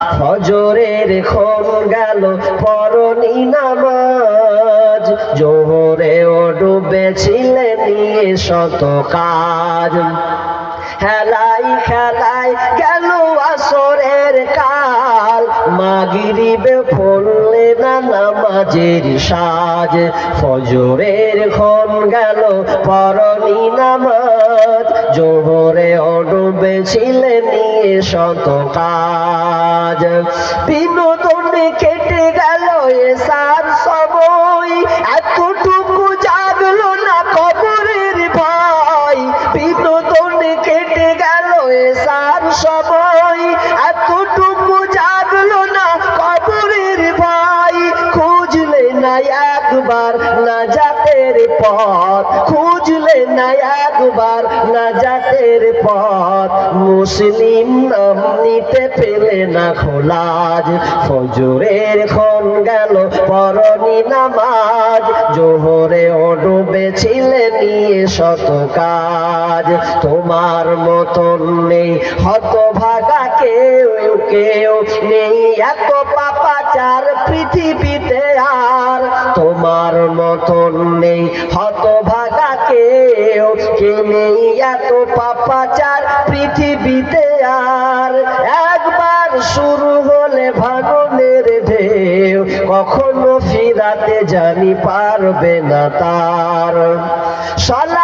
ফজরের খন গেল, পরনি নামাজ। জোহরে ও ডুবেছিলে নিয়ে শত কাজ। হেলাই খেলাই গেল আসরের কাল। মাগিরিবে পড়লে না নামাজের সাজ। ফজরের খন গেল, পরনি নামাজ। জোহরে ও ডুবেছিলে নিয়ে শত কাজ। বিনোদনে কেটে গেল এসার সময়। এতটুকু জাগলো না কবরের ভয়। বিনোদনে কেটে গেল এসার সময়। এতটুকু জাগলো না কবরের ভয়। খুঁজলে না একবার পথ খুঁজলে না একবার না জাতের পথ। মুসলিম নাম নিতে পেলে না খোলাজ। ফজরের খন গেল, পরনি নামাজ। জোহরে ডুবেছিলে নিয়ে শত কাজ। তোমার মতন নেই হত ভাগা কেউ কেউ নেই এত পাপাচার তোমার মতন নেই। হত ভাগা কেউ কে নেই এত পাপাচার পৃথিবীতে আর। একবার শুরু হলে ভাগনের ঢেউ কখনো ফিরাতে জানি পারবে না তার। সলাৎ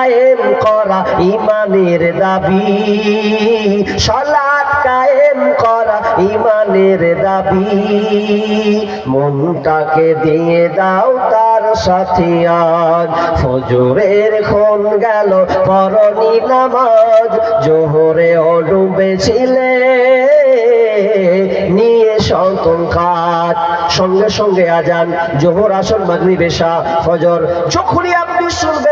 কায়েম করা ইমানের দাবি। সলাৎ কায়েম করা ইমানের দাবি। মনটাকে দিয়ে দাও তার সাথে আজ। ফজরের খন গেল পরনি নামাজ। জোহরে ডুবেছিলে নিয়ে সন্তুন কাজ সঙ্গে সঙ্গে আজান, জোহর আসন মাগরিব এশা ফজর, যখনই আপনি শুনবেন